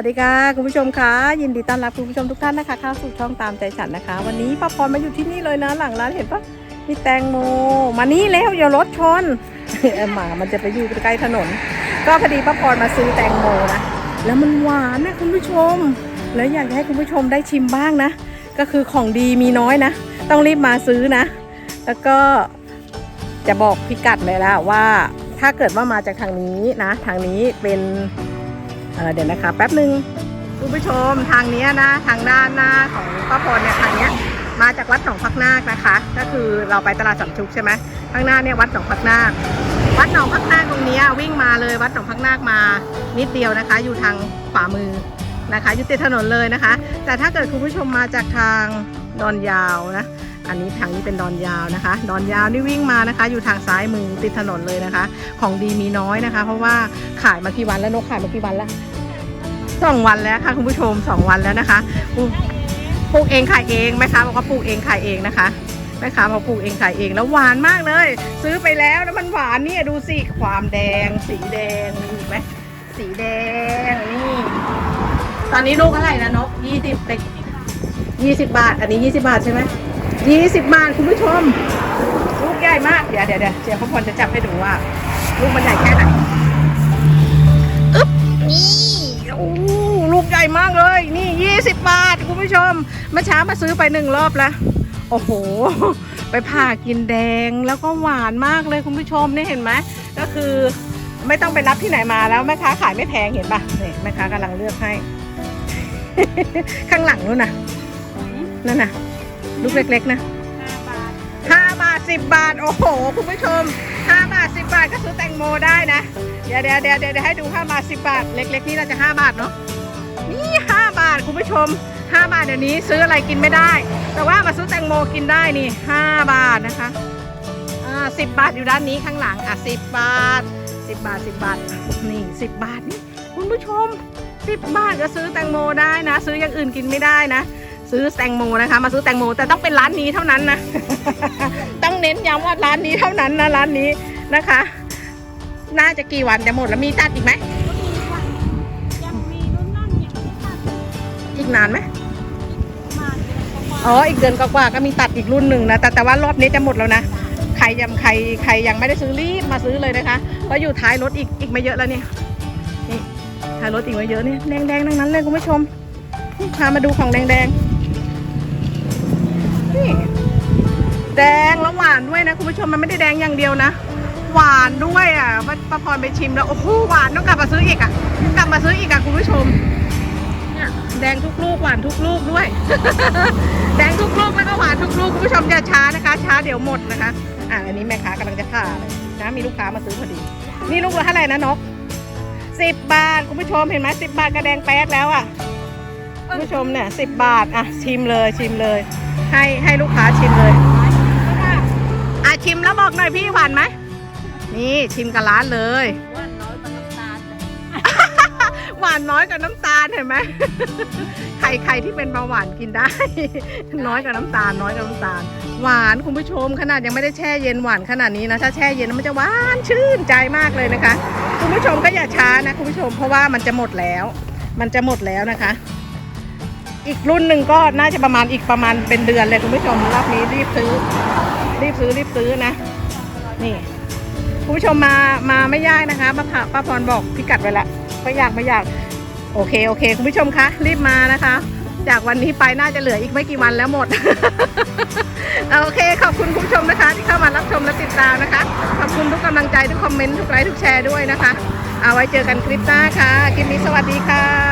สวัสดีค่ะคุณผู้ชมคะยินดีต้อนรับคุณผู้ชมทุกท่านนะคะเข้าสู่ช่องตามใจฉันนะคะ วันนี้ป้าพรมาอยู่ที่นี่เลยนะหลังร้านเห็นปะมีแตงโมมานี่แล้วอย่ารถชนหมามันจะไปอยู่ใกล้ถนน ก็พอดีป้าพรมาซื้อแตงโมนะแล้วมันหวานนะคุณผู้ชม แล้วอยากให้คุณผู้ชมได้ชิมบ้างนะ ก็คือของดีมีน้อยนะ ต้องรีบมาซื้อนะ แล้วก็จะบอกพิกัดเลยละว่า ถ้าเกิดว่ามาจากทางนี้นะ ทางนี้เป็น เดี๋ยวนะคะ แป๊บหนึ่งคุณผู้ชมทางนี้นะทางด้านหน้าของป้าพรเนี่ยทางเนี้ยมาจากวัดหนองพักนาคนะคะ ก็คือเราไปตลาดสำชุกใช่ไหมข้างหน้าเนี่ยวัดหนองพักนาควัดหนองพักนาคตรงนี้วิ่งมาเลยวัดหนองพักนาคมานิดเดียวนะคะ อยู่ทางขวามือนะคะอยู่ติดถนนเลยนะคะ แต่ถ้าเกิดคุณผู้ชมมาจากทางดอนยาวนะอันนี้ทางนี้เป็นดอนยาวนะคะ ดอนยาวนี่วิ่งมานะคะ อยู่ทางซ้ายมือติดถนนเลยนะคะ ของดีมีน้อยนะคะ เพราะว่าขายมากี่วันแล้วนกขายมากี่วันแล้ว สองวันแล้วค่ะคุณผู้ชมสองวันแล้วนะคะปลูกเองขายเองแม่ค้าบอกว่าปลูกเองขายเองนะคะแม่ค้าบอกปลูกเองขายเองแล้วหวานมากเลย ซื้อไปแล้วแล้วมันหวานเนี่ยดูสิความแดง สีแดงมีอีกไหมสีแดงนี่ ตอนนี้ลูกเท่าไหร่นะนกยี่สิบเด็กยี่สิบบาท อันนี้ยี่สิบาทใช่ไหมยี่สิบบาทคุณผู้ชม ลูกใหญ่มากเดี๋ยวเดี๋ยวเดี๋ยวเชียร์พ่อพรจะจับให้ดูว่า ลูกมันใหญ่แค่ไหน ผู้ชมเมื่อเช้ามาซื้อไปหนึ่งรอบแล้ว โอ้โห ไปผ่ากินแดงแล้วก็หวานมากเลยคุณผู้ชมนี่เห็นไหมก็คือไม่ต้องไปรับที่ไหนมาแล้วแม่ค้าขายไม่แพงเห็นปะนี่แม่ค้ากำลังเลือกให้ ข้างหลังนู่นน่ะนั่นน่ะ ลูกเล็กๆนะห้าบาทสิบบาท โอ้โห คุณผู้ชมห้าบาทสิบบาทก็ซื้อแตงโมได้นะ เดี๋ยวเดี๋ยวเดี๋ยวเดี๋ยวให้ดู5บาท10บาท เล็ก ๆ นี่เราจะ5บาทเนาะนี่5บาทคุณผู้ชม 5 บาทเดี๋ยวนี้ซื้ออะไรกินไม่ได้ แต่ว่ามาซื้อแตงโมกินได้นี่ 5 บาทนะคะอ่า10บาทอยู่ด้านนี้ข้างหลังอะ10บาท 10 บาท 10 บาท นี่ 10 บาทนี่คุณผู้ชม 10 บาทก็ซื้อแตงโมได้นะ ซื้ออย่างอื่นกินไม่ได้นะ ซื้อแตงโมนะคะ มาซื้อแตงโมแต่ต้องเป็นร้านนี้เท่านั้นนะ ต้องเน้นย้ำว่าร้านนี้เท่านั้นนะร้านนี้นะคะ น่าจะกี่วันจะหมดแล้วมีตัดอีกไหมยังมีรุ่นนั่นยังไม่ตัดอีกนานไหมมาเดื อ๋ออีกเดือนกว่าๆก็มีตัดอีกรุ่นหนึ่งนะแต่แต่ว่ารอบนี้จะหมดแล้วนะใครยังใครใครยังไม่ได้ซื้อรีบมาซื้อเลยนะคะเพราะอยู่ท้ายรถอีกอีกไม่เยอะแล้วเนี่ยนี่ท้ายรถอีกไม่เยอะเนี่ยแดงๆทั้งนั้นเลยคุณผู้ชมพามาดูของแดงๆนี่แดงแล้วหวานด้วยนะคุณผู้ชมมันไม่ได้แดงอย่างเดียวนะหวานด้วยอะป้าพรไปชิมแล้วโอ้โหหวานต้องกลับมาซื้ออีกอะกลับมาซื้ออีกอะคุณผู้ชม แดงทุกลูกหวานทุกลูกด้วย แดงทุกลูกแล้วก็หวานทุกลูกคุณผู้ชมอย่าช้านะคะ ช้าเดี๋ยวหมดนะคะ อะอันนี้แม่ค้ากำลังจะผ่าเลยนะมีลูกค้ามาซื้อพอดี นี่ลูกละเท่าไหร่นะนกสิบบาทคุณผู้ชมเห็นไหมสิบบาทกระแดงแป๊ดแล้วอะคุณผู้ชมเนี่ยสิบบาทอะชิมเลยชิมเลย ให้ให้ลูกค้าชิมเลยอะชิมแล้วบอกหน่อยพี่หวานไหมนี่ชิมกับร้านเลย หวานน้อยกว่าน้ำตาลเห็นไหม ใครใครที่เป็นเบาหวานกินได้ น้อยกว่าน้ำตาล น้อยกว่าน้ำตาล หวานคุณผู้ชมขนาดยังไม่ได้แช่เย็นหวานขนาดนี้นะ ถ้าแช่เย็นมันจะหวานชื่นใจมากเลยนะคะ คุณผู้ชมก็อย่าช้านะคุณผู้ชมเพราะว่ามันจะหมดแล้ว มันจะหมดแล้วนะคะ อีกรุ่นหนึ่งก็น่าจะประมาณอีกประมาณเป็นเดือนเลยคุณผู้ชมรอบนี้รีบซื้อ รีบซื้อรีบซื้อนะนี่คุณผู้ชมมามาไม่ยากนะคะป้าผาป้าพรบอกพิกัดไว้แล้ว ไม่อยากไม่อยาก โอเคโอเค คุณผู้ชมคะรีบมานะคะ จากวันนี้ไปน่าจะเหลืออีกไม่กี่วันแล้วหมด โอเค ขอบคุณคุณผู้ชมนะคะ ที่เข้ามารับชมและติดตามนะคะ ขอบคุณทุกกำลังใจทุกคอมเมนต์ทุกไลค์ทุกแชร์ด้วยนะคะ เอาไว้เจอกันคลิปหน้าค่ะคลิปนี้สวัสดีค่ะ